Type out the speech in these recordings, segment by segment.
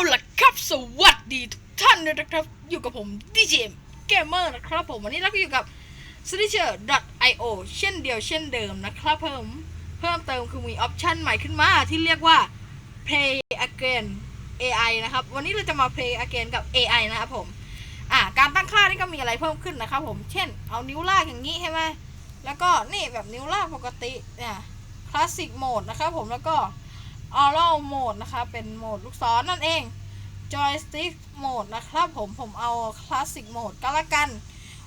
าล่ะครับสวัสดีทุกท่านด้วยนะครับ อยู่กับผมดีเจเกมเมอร์นะครับผมวันนี้เราก็อยู่กับ s t i t c h e r io เช่นเดียวเช่นเดิมนะครับเพิ่มเพิ่มเติมคือมีออปชันใหม่ขึ้นมาที่เรียกว่า play again AI นะครับ วันนี้เราจะมา play again กับ AI นะครับผมอ่าการตั้งค่านี่ก็มีอะไรเพิ่มขึ้นนะครับผมเช่นเอานิ้วลากอย่างนี้ใช่ไหมแล้วก็นี่แบบนิ้วลากปกติเนี่ยคลาสสิกโหมดนะครับผมแล้วก็ Oral Mode นะคะ เป็นโหมดลูกศรนั่นเอง Joystick Mode นะครับผมผมเอา Classic Mode ก็แล้วกัน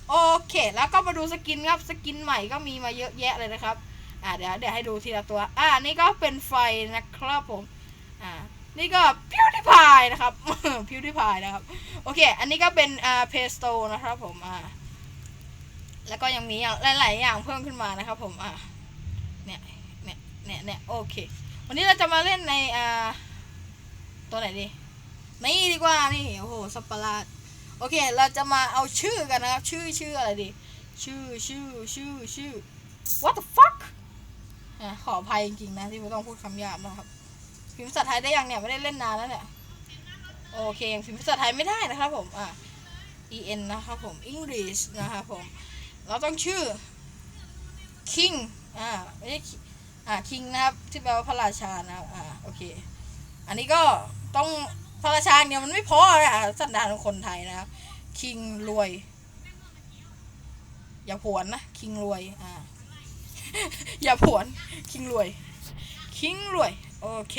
โอเค แล้วก็มาดูสกินครับ สกินใหม่ก็มีมาเยอะแยะเลยนะครับ อ่าเดี๋ยวเดี๋ยวให้ดูทีละตัว อ่านี่ก็เป็นไฟนะครับผม อ่านี่ก็ PewDiePie นะครับ PewDiePie นะครับ โอเค อันนี้ก็เป็นอ่า p a s t o นะครับผม อ่า แล้วก็ยังมีอย่างหลาย ๆ อย่างเพิ่มขึ้นมานะครับผม อ่าเนี่ยเนี่ยเนี่ยเนี่ยโอเค วันนี้เราจะมาเล่นในอ่าตัวไหนดีนี่ดีกว่านี่โอ้โหสัปประหลาดโอเค เราจะมาเอาชื่อกันนะครับ ชื่อชื่ออะไรดี ชื่อชื่อชื่อชื่อ what the fuck อะขออภัยจริงๆนะที่ไม่ต้องพูดคำหยาบนะครับพิมพ์ภาษาไทยได้ยังเนี่ยไม่ได้เล่นนานแล้วเนี่ยโอเคยังพิมพ์ภาษาไทยไม่ได้นะครับผมอะ en นะครับผม English นะครับผม เราต้องชื่อ king อ่าไม่ใช่ อ่าคิงนะครับ ที่แปลว่าพระราชานะครับอ่าโอเค อันนี้ก็ต้องพระราชาเนี่ยมันไม่พออะสันดานของคนไทยนะครับ คิงรวย อย่าผวนนะคิงรวยอ่าอย่าผวนคิงรวย คิงรวย โอเค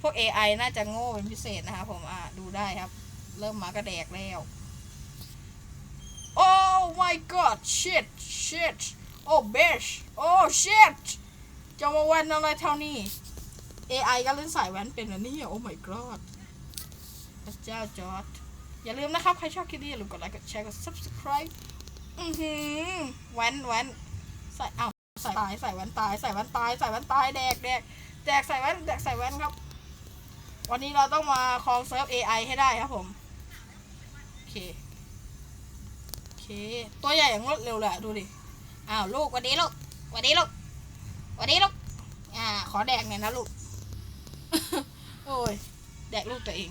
พวก AI น่าจะโง่เป็นพิเศษนะครับผมอ่าดูได้ครับ เริ่มมากระแดกแล้ว Oh my god shit shit oh bitch oh shit จะมาแว้นอะไรเท่านี้ AI ก็เล่นสายแว้นเป็นนะนี่โอ้ my god พระเจ้าจอร์ดอย่าลืมนะครับ ใครชอบคลิปนี้อย่าลืมกดไลค์กดแชร์กด subscribe อือหือแว้นแว้นใส่เอ้าใส่ตายใส่แว้นตายใส่แว้นตายใส่แว้นตายแดกแดกแดกใส่แว้นแดกใส่แว้นครับ วันนี้เราต้องมาคลองเซิร์ฟ AI ให้ได้ครับผมโอเคโอเค ตัวใหญ่อย่างรวดเร็วเละดูดิอ้าวลูกวันนี้ลูกวันนี้ลูก วันนี้ลูกอ่า ขอแดกหน่อยนะลูก โอ้ย แดกลูกตัวเอง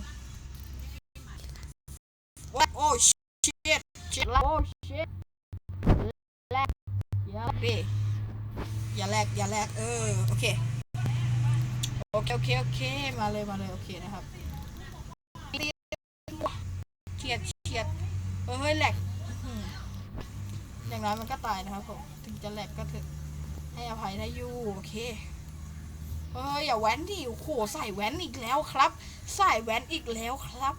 ว่าโอ้ชิตชิตโอ้ชิตแลกอย่าดิอย่าแลกอย่าแลกเออ โอเค โอเค โอเค โอเค มาเลย มาเลย โอเคนะครับเฉียดเฉียดเฮ้ยแหลกอื้อหืออย่างน้อยมันก็ตายนะครับผม ถึงจะแหลกก็เถอะ ให้อภัยได้อยู่โอเคเฮ้ยอย่าแว้นดิโอ้โหใส่แว้นอีกแล้วครับ ใส่แว้นอีกแล้วครับ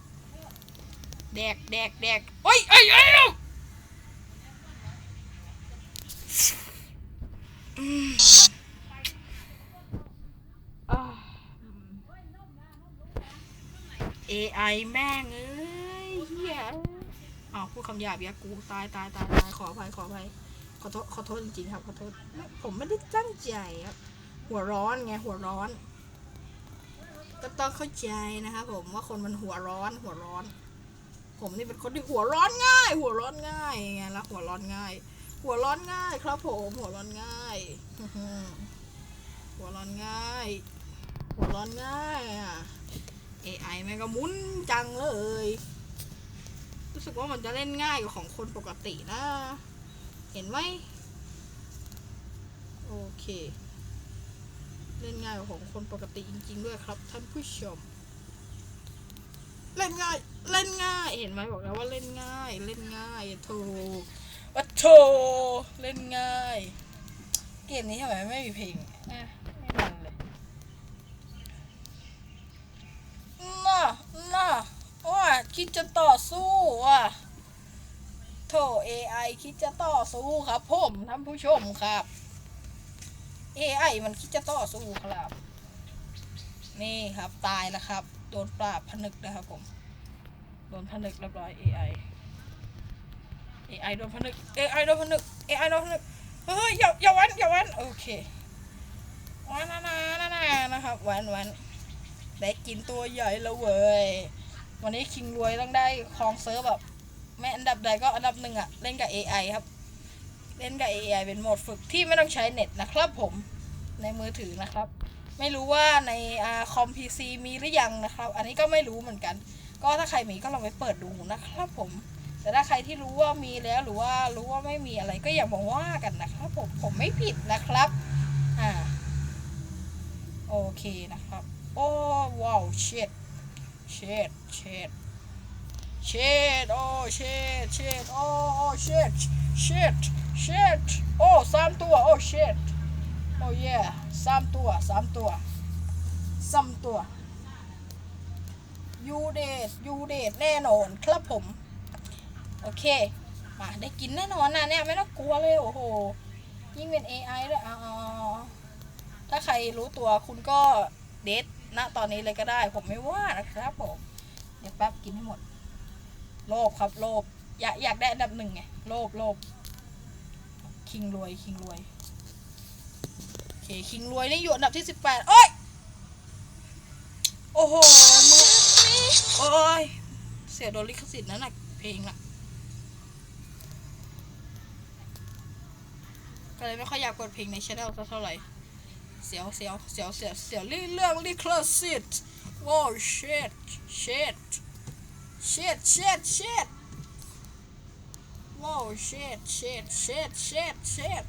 แดกแดกแดกเฮ้ยเอ้ยเอ้ยเอ้ยอืมอ่า AI แม่งเอ้ยเฮียอ้าวพูดคำหยาบอีกแล้วกูตายตายตายตายขออภัยขออภัย ขอโทษขอโทษจริงๆครับขอโทษผมไม่ได้ตั้งใจครับหัวร้อนไงหัวร้อนก็ต้องเข้าใจนะครับผมว่าคนมันหัวร้อน หัวร้อน ผมนี่เป็นคนที่หัวร้อนง่าย หัวร้อนง่ายไงแล้วหัวร้อนง่าย หัวร้อนง่าย ครับ ผมหัวร้อนง่ายหัวร้อนง่าย หัวร้อนง่ายอะ AI แม่งก็มุนจังเลย รู้สึกว่ามันจะเล่นง่ายกว่าของคนปกตินะ เห็นไหมโอเค เล่นง่ายกว่าของคนปกติจริง ๆ ด้วยครับ ท่านผู้ชม เล่นง่าย เล่นง่าย เห็นไหมบอกแล้วว่าเล่นง่าย เล่นง่ายโถวัดโถเล่นง่าย เกมนี้ทำไมไม่มีเพลงอะไม่มันเลยน่าน่าว่าคิดจะต่อสู้ว่ะ โถ AI คิดจะต่อสู้ครับผมท่านผู้ชมครับ AI มันคิดจะต่อสู้ครับ นี่ครับตายแล้วครับ โดนปราบผนึกนะครับผม โดนผนึกเรียบร้อย AI AI โดนผนึก AI โดนผนึก AI โดนผนึก เฮ้ยอย่าอย่าวันอย่าวันโอเควันนานานานานะครับวันวันได้กินตัวใหญ่แล้วเว้ย วันนี้คิงรวยต้องได้ครองเซิร์ฟแบบ ไม่อันดับใดก็อันดับหนึ่งอะเล่นกับ AI ครับ เล่นกับ AI เป็นโหมดฝึกที่ไม่ต้องใช้เน็ตนะครับผมในมือถือนะครับ ไม่รู้ว่าในอ่าคอมพีซีมีหรือยังนะครับ อันนี้ก็ไม่รู้เหมือนกัน ก็ถ้าใครมีก็ลองไปเปิดดูนะครับผม แต่ถ้าใครที่รู้ว่ามีแล้วหรือว่ารู้ว่าไม่มีอะไรก็อย่ามาว่ากันนะครับ ผมผมไม่ผิดนะครับอ่าโอเคนะครับ โอ้ว้าวเช็ดเช็ดเช็ด เช็ดโอ้เช็ดเช็ดโอ้โอ้เช็ดเช็ดเช็ดโอ้สามตัว โอ้เช็ดโอ้เย่สามตัวสามตัวสามตัวยูเดทยูเดทแน่นอนครับผม โอเคมาได้กินแน่นอนนะเนี่ย ไม่ต้องกลัวเลย โอ้โห ยิ่งเป็น AI ด้วยเอาเอาเอถ้าใครรู้ตัวคุณก็เดทณตอนนี้เลยก็ได้ ผมไม่ว่านะครับผม เดี๋ยวแป๊บกินให้หมด โลภครับโลภอยากอยากได้อันดับหนึ่งไงโลภโลภคิงรวยคิงรวยโอเคคิงรวยนี่อยู่อันดับที่สิบแปดโอ้ยโอ้โหมือโอ้ยเสียโดนลิขสิทธิ์นั่นน่ะเพลงน่ะก็เลยไม่ค่อยอยากกดเพลงในช anel สักเท่าไหร่เสียวเสียวเสียวเสียวเสียวเรื่องลิขสิทธิ์โอ้ shit shit shit shit shit ว้าว shit shit shit shit shit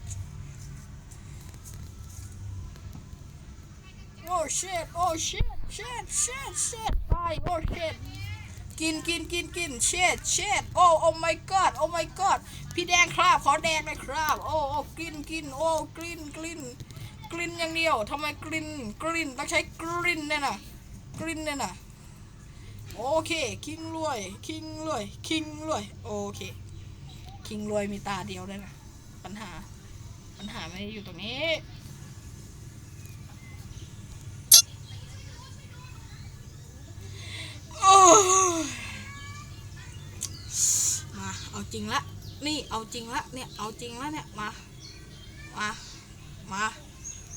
โอ้ shit โอ้ shit shit shit shit ตายโอ้ shit กินกินกินกินเช็ดเช็ดโอ้โอ้ my god โอ้ my god พี่แดงครับขอแดงหน่อยครับ โอ้โอ้กินกินโอ้กลิ่นกลิ่นกลิ่นอย่างเดียวทำไมกลิ่นกลิ่นต้องใช้กลิ่นเนี่ยนะกลิ่นเนี่ยนะ โอเค คิงรวย คิงรวย คิงรวย โอเค คิงรวยมีตาเดียวเลยนะ ปัญหา ปัญหาไม่ได้อยู่ตรงนี้ โอ้มา เอาจริงละ นี่ เอาจริงละ เนี่ย เอาจริงละเนี่ย มา มา มา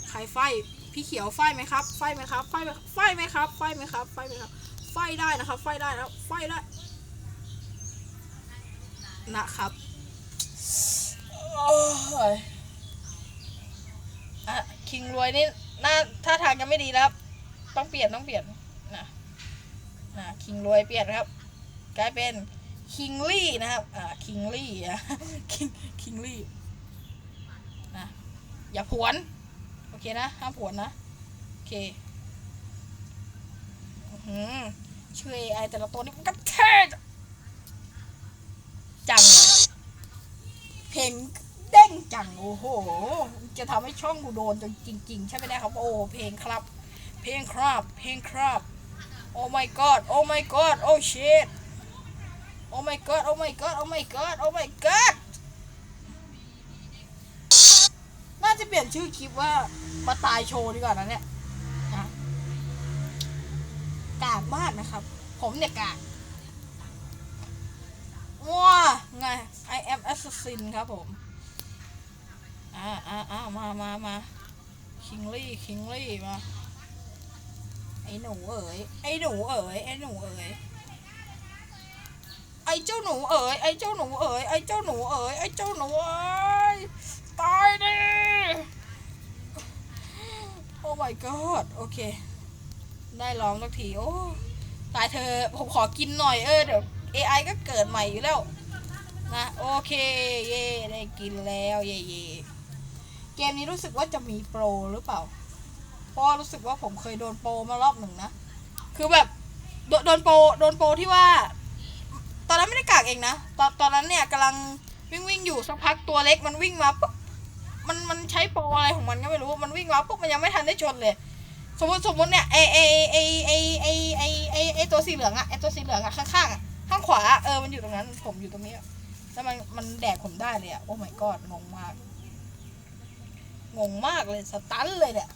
ใครไฟ พี่เขียวไฟไหมครับ ไฟไหมครับ ไฟไหมไฟไหมครับ ไฟไหมครับ ไฟไหมครับ ไฟได้นะครับ ไฟได้แล้วไฟได้นะครับอะคิงรวยนี่หน้าท่าทางยังไม่ดีแล้วครับต้องเปลี่ยนต้องเปลี่ยนนะนะคิงรวยเปลี่ยนครับ กลายเป็นคิงลี่นะครับอ่าคิงลี่อะคิงคิงลี่นะอย่าผวน โอเคนะห้ามผวนนะ โอเค อื้อหือชื่อ AI แต่ละตัวนี่มันก็เท่จังเลยเพลงเด้งจัง โอ้โห จะทำให้ช่องกูโดนจนจริง ๆ ใช่ไหมนะครับ โอ้เพลงครับ เพลงครับ เพลงครับ Oh my god, oh my god, oh shit. Oh my god, oh my god, oh my god, oh my god. น่าจะเปลี่ยนชื่อคลิปว่ามาตายโชว์ดีกว่านะเนี่ย กากมากนะครับ ผมเนี่ยกากว้าไง I am assassin ครับผม อ่าอ่าอ่ามามามาคิงลี่คิงลี่มา ไอ้หนูเอ๋ยไอ้หนูเอ๋ยไอ้หนูเอ๋ยไอ้เจ้าหนูเอ๋ยไอ้เจ้าหนูเอ๋ยไอ้เจ้าหนูเอ๋ยไอ้เจ้าหนูเอ๋ยตายดิโอ้ my god โอเค ได้ลองสักทีโอ้ตายเธอผมขอกินหน่อยเออเดี๋ยว AI ก็เกิดใหม่อยู่แล้วนะโอเคเย่ได้กินแล้วเย่เย่เกมนี้รู้สึกว่าจะมีโปรหรือเปล่า เพราะรู้สึกว่าผมเคยโดนโปรมารอบหนึ่งนะ คือแบบโดโดนโปรโดนโปรที่ว่า ตอนนั้นไม่ได้กากเองนะ ตอนตอนนั้นเนี่ยกำลังวิ่งวิ่งอยู่สักพักตัวเล็กมันวิ่งมาปุ๊บมันมันใช้โปรอะไรของมันก็ไม่รู้ มันวิ่งมาปุ๊บมันยังไม่ทันได้ชนเลย สมมติสมมติเนี่ยไอไอไอไอไอไอไอไอตัวสีเหลืองอะไอตัวสีเหลืองอะข้างๆอะข้างขวาเออมันอยู่ตรงนั้น ผมอยู่ตรงนี้อะแล้วมันมันแดกผมได้เลยอะโอ้ my god งงมาก งงมากเลยสตันเลยเนี่ย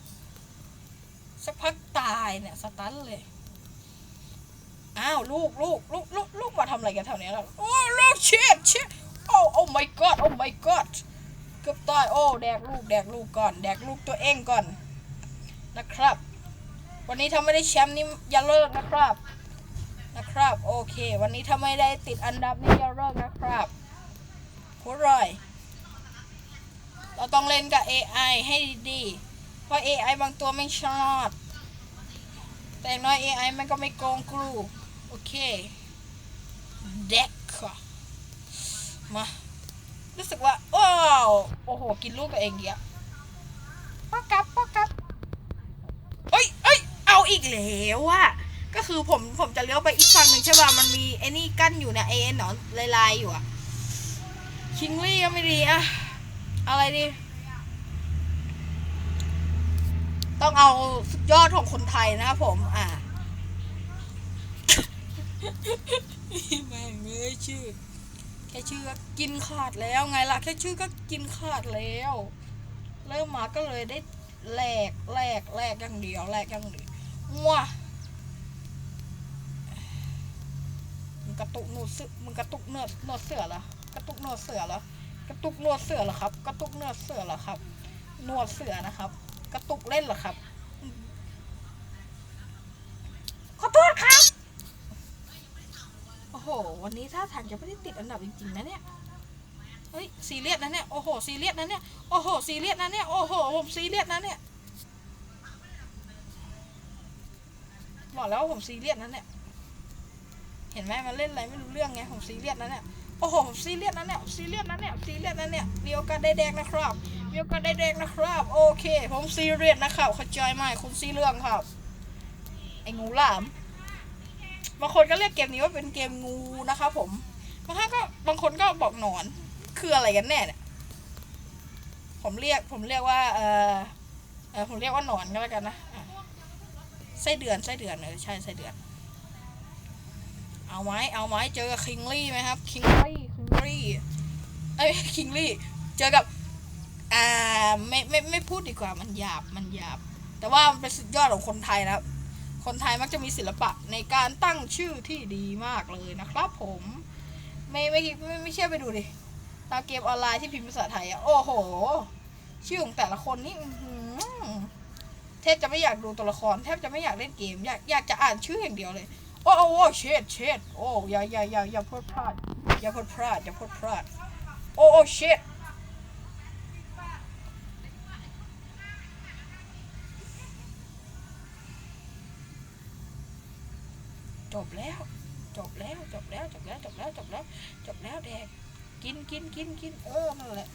สักพักตายเนี่ยสตันเลยอ้าวลูกลูกลูกลูกลูกมาทำอะไรกันแถวนี้ล่ะโอ้ลูกเช็ดเช็ดโอ้โอ้ my god โอ้ my god เกือบตายโอ้แดกลูกแดกลูกก่อน แดกลูกตัวเองก่อนนะครับ วันนี้ถ้าไม่ได้แชมป์นี่อย่าเลิกนะครับ นะครับ โอเค วันนี้ถ้าไม่ได้ติดอันดับนี่อย่าเลิกนะครับหัวเรอย เราต้องเล่นกับ AI ให้ดีๆ เพราะ AI บางตัวไม่ฉลาดแต่น้อย AI มันก็ไม่โกงกูโอเคเด็กค่ะมา รู้สึกว่า ว้าว โอ้โห กินลูกตัวเองเดียวป้ากับป้ากับ เอาอีกแล้วอะก็คือผมผมจะเลี้ยวไปอีกฝั่งหนึ่งใช่ป่ะมันมีไอ้นี่กั้นอยู่เนี่ยเอ็นหนอนลายๆอยู่อะคิงลี่ก็ไม่ดีอะอะไรดี ต้องเอาสุดยอดของคนไทยนะครับผม อ่าแม่งเอ้ยชื่อ แค่ชื่อก็กินขาดแล้วไงล่ะ แค่ชื่อก็กินขาดแล้ว เริ่มมาก็เลยได้แหลกแหลกแหลกอย่างเดียวแหลกอย่างเดียว มัวมึงกระตุกนวดเสือมึงกระตุกเนื้อหนวดเสือเหรอกระตุกหนวดเสือเหรอกระตุกหนวดเสือเหรอครับ กระตุกหนวดเสือเหรอครับหนวดเสือนะครับ กระตุกเล่นเหรอครับ ขอโทษครับโอ้โห วันนี้ถ้าทางจะไม่ได้ติดอันดับจริงๆนะเนี่ยเฮ้ยซีเรียสนะเนี่ยโอ้โหซีเรียสนะเนี่ยโอ้โหซีเรียสนะเนี่ยโอ้โหผมซีเรียสนะเนี่ย บอกแล้วว่าผมซีเรียสนะเนี่ย เห็นไหมมันเล่นอะไรไม่รู้เรื่องไงผมซีเรียสนะเนี่ยโอ้โหผมซีเรียสนะเนี่ยซีเรียสนะเนี่ยซีเรียสนะเนี่ยมีโอกาสได้แดงนะครับมีโอกาสได้แดงนะครับ โอเค ผมซีเรียสนะครับเข้าใจไหมคุณซีเรื่องครับไอ้งูหลามบางคนก็เรียกเกมนี้ว่าเป็นเกมงูนะคะผมบางท่านก็บางคนก็บอกหนอนคืออะไรกันแน่เนี่ยผมเรียกผมเรียกว่าเออเออผมเรียกว่าหนอนก็แล้วกันนะ ไส้เดือนไส้เดือนเออใช่ไส้เดือน เอาไหมเอาไหมเจอกับคิงลี่ไหมครับคิงลี่คิงลี่เอ้ยคิงลี่เจอกับอ่าไม่ไม่ไม่พูดดีกว่ามันหยาบมันหยาบ แต่ว่ามันเป็นสุดยอดของคนไทยนะครับ คนไทยมักจะมีศิลปะในการตั้งชื่อที่ดีมากเลยนะครับ ผม ไม่ไม่ไม่ไม่เชื่อไปดูดิตามเกมออนไลน์ที่พิมพ์ภาษาไทยอะโอ้โห ชื่อของแต่ละคนนี่อื แทบจะไม่อยากดูตัวละครแทบจะไม่อยากเล่นเกม อยากอยากจะอ่านชื่ออย่างเดียวเลย โอ้โอ้เชดเชดโอ้อย่าอย่าอย่าอย่าพูดพลาด อย่าพูดพลาดอย่าพูดพลาด โอ้โอ้เชดจบแล้ว จบแล้ว จบแล้ว จบแล้ว จบแล้ว จบแล้ว จบแล้วแดกกินกินกินกินเออนั่นแหละ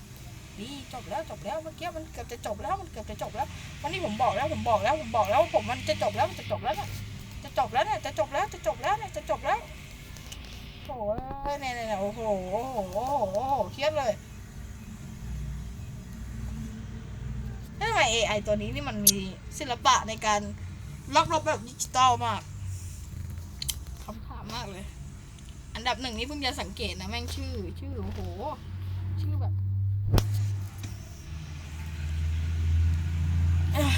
ดีจบแล้วจบแล้วเมื่อกี้มันเกือบจะจบแล้วมันเกือบจะจบแล้ว วันนี้ผมบอกแล้วผมบอกแล้วผมบอกแล้วผมมันจะจบแล้วมันจะจบแล้วเนี่ยจะจบแล้วเนี่ยจะจบแล้วจะจบแล้วเนี่ยจะจบแล้วโอ้ยเนี่ยเนี่ยเนี่ยโอ้โหโอ้โหโอ้โหโอ้โหเครียดเลยทำไม AI ตัวนี้นี่มันมีศิลปะในการล็อกรบแบบดิจิตอลมากคำถามมากเลย อันดับหนึ่งนี่เพิ่งจะสังเกตนะแม่งชื่อ ชื่อโอ้โห ชื่อแบบ เอ่อ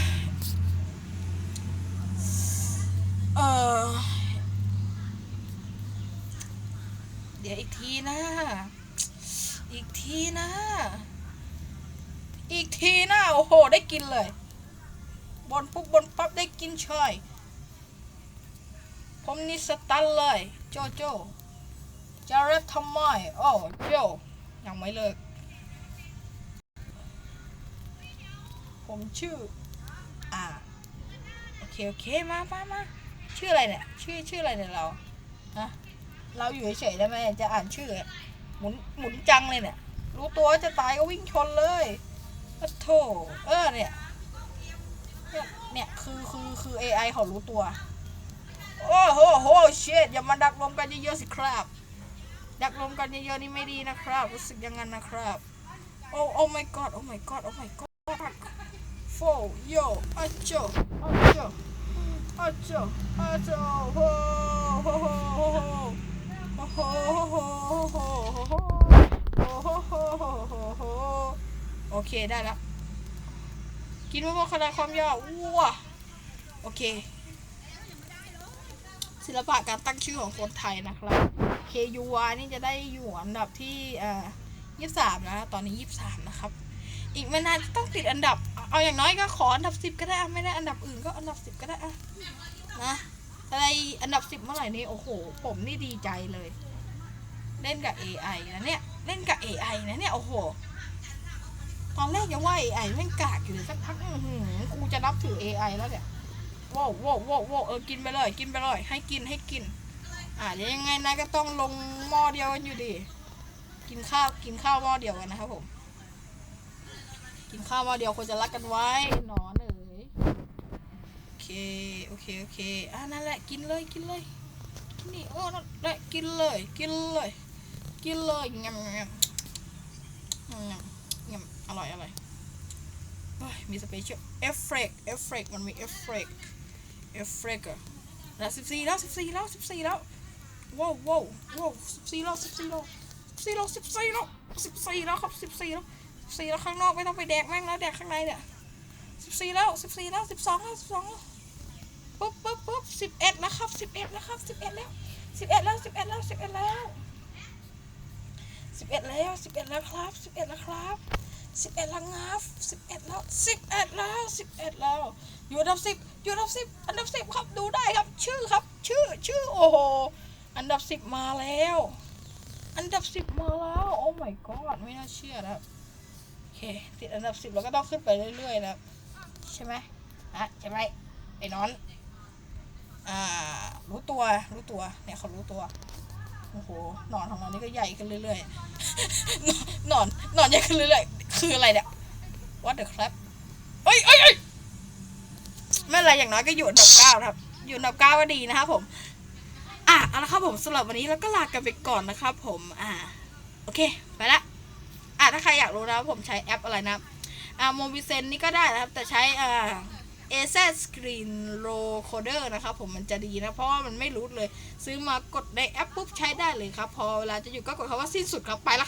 เออเดี๋ยวอีกทีนะ อีกทีนะ อีกทีนะโอ้โห ได้กินเลย บนปุ๊บบนปั๊บได้กินเฉยผมนี่สตันเลย โจโจจะเรับทำไมโอ้โจยังไม่เลิก ผมชื่อ อ่าโอเคโอเคมามามาชื่ออะไรเนี่ยชื่อชื่ออะไรเนี่ยเราฮะเราอยู่เฉยๆได้ไหมจะอ่านชื่อหมุนหมุนจังเลยเนี่ย รู้ตัวว่าจะตายก็วิ่งชนเลยโอ้โถเออเนี่ยเนี่ยเนี่ยคือคือคือ AI เขารู้ตัว โอ้โหโหเชดอย่ามาดักรวมกันเยอะๆสิครับ ดักรวมกันเยอะๆนี่ไม่ดีนะครับ รู้สึกยังงั้นนะครับ โอ้โอ้ my god โอ้ my god โอ้ my god โฟโยอาโจอาโจอาโจอาโจโฮโฮโฮโฮโฮโฮโฮโฮโฮโฮโฮโฮโอเคได้แล้วกินมะม่วงขนาดความยาวว้าโอเค ศิลปะการตั้งชื่อของคนไทยนะครับ KUY นี่จะได้อยู่อันดับที่เอ่อยี่สามนะ ตอนนี้ยี่สามนะครับ อีกไม่นานต้องติดอันดับ เอาอย่างน้อยก็ขออันดับสิบก็ได้ไม่ได้อันดับอื่นก็อันดับสิบก็ได้อะนะอะไรอันดับสิบเมื่อไหร่นี่โอ้โห ผมนี่ดีใจเลย เล่นกับ AI นะเนี่ยเล่นกับ AI นะเนี่ยโอ้โหตอนแรกยังว่า AI แม่งกากอยู่เลยสักพักกูจะนับถือ AI แล้วเนี่ยว้าวว้าวว้าวเออกินไปเลย กินไปเลย ให้กินให้กิน อ่าเดี๋ยวยังไงนะก็ต้องลงหม้อเดียวกันอยู่ดี กินข้าวกินข้าวหม้อเดียวกันนะครับผม กินข้าวม้อเดียวควรจะรักกันไว้หนอนเอ๋ยโอเคโอเคโอเคอ่านั่นแหละกินเลยกินเลยกินนี่โอ้นั่นแหละกินเลย กินเลย กินเลยงำงำงำงำอร่อยอร่อยเฮ้ยมีสเปเชียลเอฟเฟกเอฟเฟกมันมีเอฟเฟกเอฟเฟกอะแล้วสิบสี่แล้วสิบสี่แล้วสิบสี่แล้วว้าวว้าวว้าวสิบสี่แล้วสิบสี่แล้วสิบสี่แล้วสิบสี่แล้วสิบสี่แล้วครับสิบสี่แล้ว สิบสี่แล้วข้างนอกไม่ต้องไปแดกแม่งแล้วแดกข้างในเนี่ยสิบสี่แล้วสิบสี่แล้วสิบสองแล้วสิบสองแล้วปุ๊บปุ๊บปุ๊บสิบเอ็ดแล้วครับสิบเอ็ดแล้วครับสิบเอ็ดแล้วสิบเอ็ดแล้วสิบเอ็ดแล้วสิบเอ็ดแล้วสิบเอ็ดแล้วสิบเอ็ดแล้วครับสิบเอ็ดแล้วครับสิบเอ็ดแล้วงับสิบเอ็ดแล้วสิบเอ็ดแล้วสิบเอ็ดแล้วอยู่อันดับสิบอยู่อันดับสิบอันดับสิบครับดูได้ครับ ชื่อครับ ชื่อชื่อโอ้โหอันดับสิบมาแล้ว อันดับสิบมาแล้ว โอ้ my god ไม่น่าเชื่อนะครับโอ เคติดอันดับสิบเราก็ต้องขึ้นไปเรื่อยๆนะใช่ไหมอะใช่ไหมไอ้นอนอ่ารู้ตัวรู้ตัวเนี่ยเขารู้ตัวโอ้โหหนอนของเรานี่ก็ใหญ่ขึ้นเรื่อยๆหนอนหนอนใหญ่ขึ้นเรื่อยๆคืออะไรเนี่ย what the crap เอ้ยเอ้ยเอ้ยไม่เป็นไรอย่างน้อยก็อยู่อันดับเก้าครับ อยู่อันดับเก้าก็ดีนะครับผมอะเอาละครับผมสำหรับวันนี้เราก็ลากันไปก่อนนะครับผมอ่าโอเค ไปละ ถ้าใครอยากรู้นะว่าผมใช้แอปอะไรนะอ่าโมบิเซนนี่ก็ได้นะครับ แต่ใช้อ่าเอเซสกรีนโรโคเดอร์นะครับผมมันจะดีนะ เพราะว่ามันไม่รูดเลย ซื้อมากดในแอปปุ๊บใช้ได้เลยครับ พอเวลาจะอยู่ก็กดคำว่าสิ้นสุดครับไปแล้วครับ